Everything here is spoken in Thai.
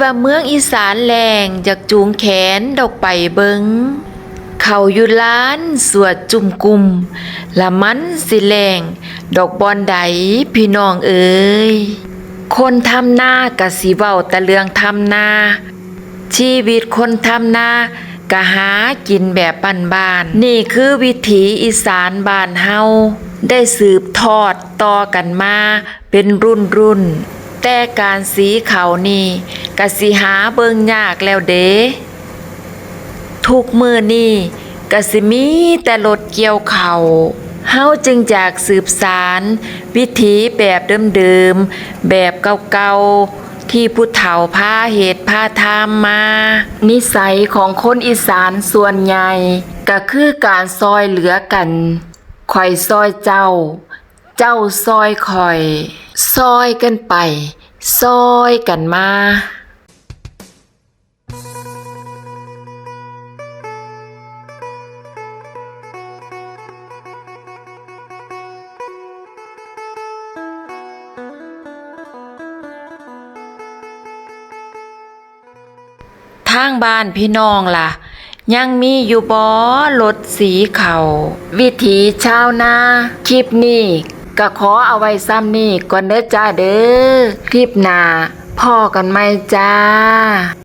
ว่เมืองอีสานแรงอยากจูงแขนดอกไปเบิงเขาอยู่ล้านสวดจุ่มกุมละมันสิแรงดอกบอนใดพี่น้องเอ๋ยคนทำหน้ากะสิเว้าแต่เรื่องทำนาชีวิตคนทำนากะหากินแบบบ้านๆนี่คือวิถีอีสานบ้านเฮาได้สืบทอดต่อกันมาเป็นรุ่นรุ่นแต่การสีเขานี่ กะสิหาเบิงยากแล้วเด้ทุกมือนี่กะสิมีแต่รถเกี่ยวเขาวเฮาจึงจากสืบสารวิถีแบบเดิมๆแบบเก่าๆที่ผู้เฒ่าพาเหตุพาทามมา นิสัยของคนอีสานส่วนใหญ่ก็คือการซอยเหลือกันข่อยซอยเจ้า เจ้าซอยข่อย ซอยกันไป ซอยกันมา ทางบ้านพี่น้องล่ะ ยังมีอยู่บอรถสีเขาวิถีชาวนาคลิปนี้ก็ขอเอาไว้ซ้ำนี่ก่อนเด้อจ้าเด้อคลิปหน้าพ่อกันไหมจ้า